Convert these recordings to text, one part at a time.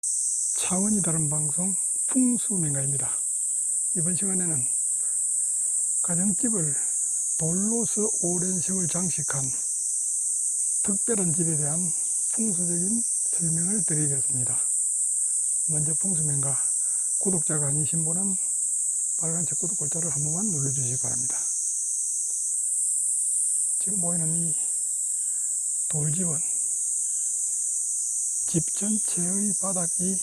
차원이 다른 방송 풍수명가입니다. 이번 시간에는 가정집을 돌로서 오랜 세월 장식한 특별한 집에 대한 풍수적인 설명을 드리겠습니다. 먼저 풍수명가 구독자가 아니신 분은 빨간색 구독 글자를 한 번만 눌러주시기 바랍니다. 지금 보이는 이 돌집은 집 전체의 바닥이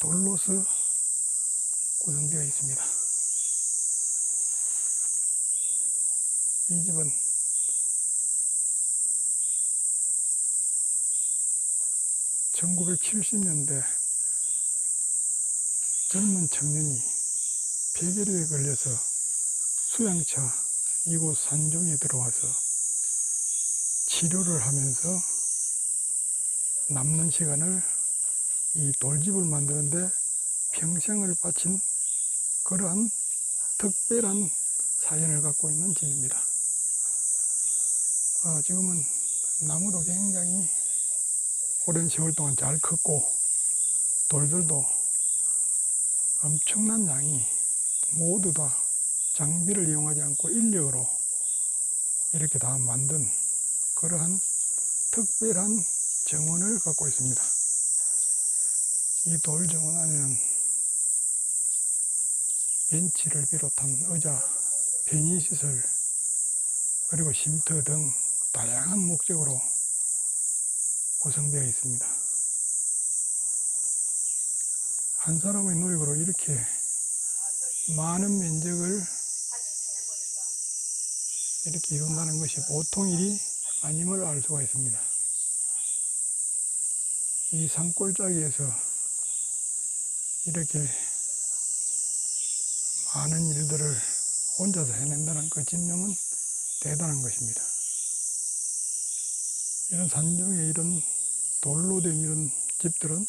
돌로서 구성되어 있습니다. 이 집은 (1970년대) 젊은 청년이 폐결핵에 걸려서 수양차 이곳 산종에 들어와서 치료를 하면서 남는 시간을 이 돌집을 만드는데 평생을 바친 그러한 특별한 사연을 갖고 있는 집입니다. 어, 지금은 나무도 굉장히 오랜 세월 동안 잘 컸고 돌들도 엄청난 양이 모두 다 장비를 이용하지 않고 인력으로 이렇게 다 만든 그러한 특별한 정원을 갖고 있습니다. 이 돌 정원 안에는 벤치를 비롯한 의자, 편의시설, 그리고 쉼터 등 다양한 목적으로 구성되어 있습니다. 한 사람의 노력으로 이렇게 많은 면적을 이렇게 이룬다는 것이 보통 일이 아님을 알 수가 있습니다. 이 산골짜기에서 이렇게 많은 일들을 혼자서 해낸다는 그 집념은 대단한 것입니다. 이런 산중에 이런 돌로 된 이런 집들은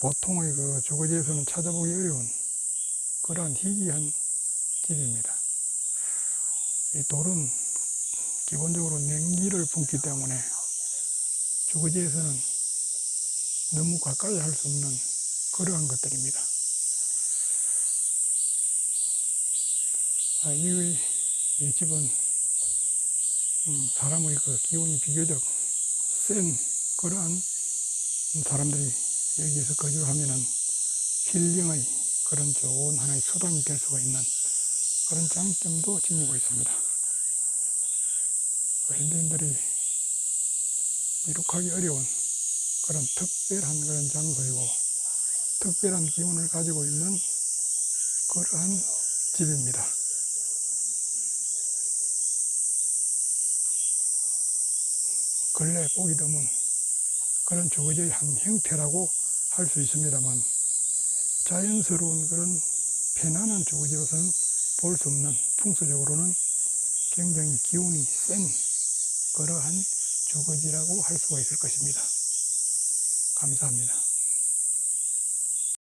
보통의 그 주거지에서는 찾아보기 어려운 그러한 희귀한 집입니다. 이 돌은 기본적으로 냉기를 품기 때문에 주거지에서는 너무 가까이 할 수 없는 그러한 것들입니다. 아, 이, 이 집은 음, 사람의 그 기운이 비교적 센 그러한 사람들이 여기에서 거주하면은 힐링의 그런 좋은 하나의 수단이 될 수가 있는 그런 장점도 지니고 있습니다. 현대인들이 이룩하기 어려운 그런 특별한 그런 장소이고 특별한 기운을 가지고 있는 그러한 집입니다. 근래 보기 드문 그런 주거지의 한 형태라고 할 수 있습니다만 자연스러운 그런 편안한 주거지로서는 볼 수 없는 풍수적으로는 굉장히 기운이 센 그러한 주거지라고 할 수가 있을 것입니다. 감사합니다.